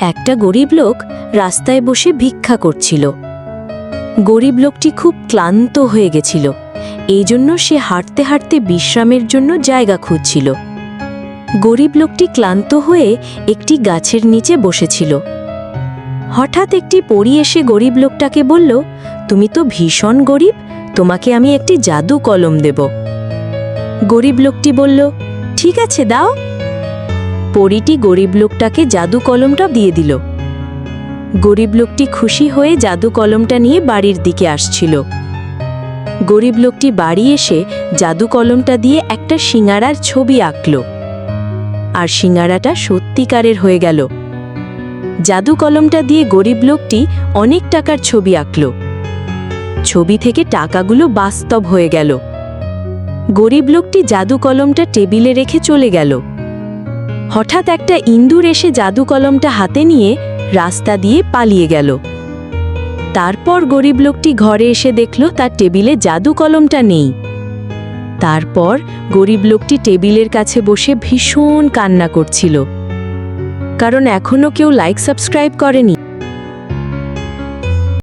একটা গরিব লোক রাস্তায় বসে ভিক্ষা করছিল। গরিব লোকটি খুব ক্লান্ত হয়ে গেছিল। এই জন্য সে হাঁটতে হাঁটতে বিশ্রামের জন্য জায়গা খুঁজছিল। গরিব লোকটি ক্লান্ত হয়ে একটি গাছের নিচে বসেছিল। হঠাৎ একটি পরী এসে গরিব লোকটাকে বলল, তুমি তো ভীষণ গরিব, তোমাকে আমি একটি জাদু কলম দেব। গরিব লোকটি বলল, ঠিক আছে, দাও। পরীটি গরিব লোকটাকে জাদু কলমটা দিয়ে দিল। গরিব লোকটি খুশি হয়ে জাদু কলমটা নিয়ে বাড়ির দিকে আসছিল। গরিব লোকটি বাড়ি এসে জাদু কলমটা দিয়ে একটা সিঙাড়ার ছবি আঁকল। আর সিঙাড়াটা সত্যিকারের হয়ে গেল। জাদু কলমটা দিয়ে গরিব লোকটি অনেক টাকার ছবি আঁকল। ছবি থেকে টাকাগুলো বাস্তব হয়ে গেল। গরিব লোকটি জাদু কলমটা টেবিলে রেখে চলে গেল। হঠাৎ একটা ইন্দুর এসে জাদু কলমটা হাতে নিয়ে রাস্তা দিয়ে পালিয়ে গেল। তারপর গরিব লোকটি ঘরে এসে দেখল তার টেবিলে জাদু কলমটা নেই। তারপর গরিব লোকটি টেবিলের কাছে বসে ভীষণ কান্না করছিল। কারণ এখনও কেউ লাইক, সাবস্ক্রাইব করেনি।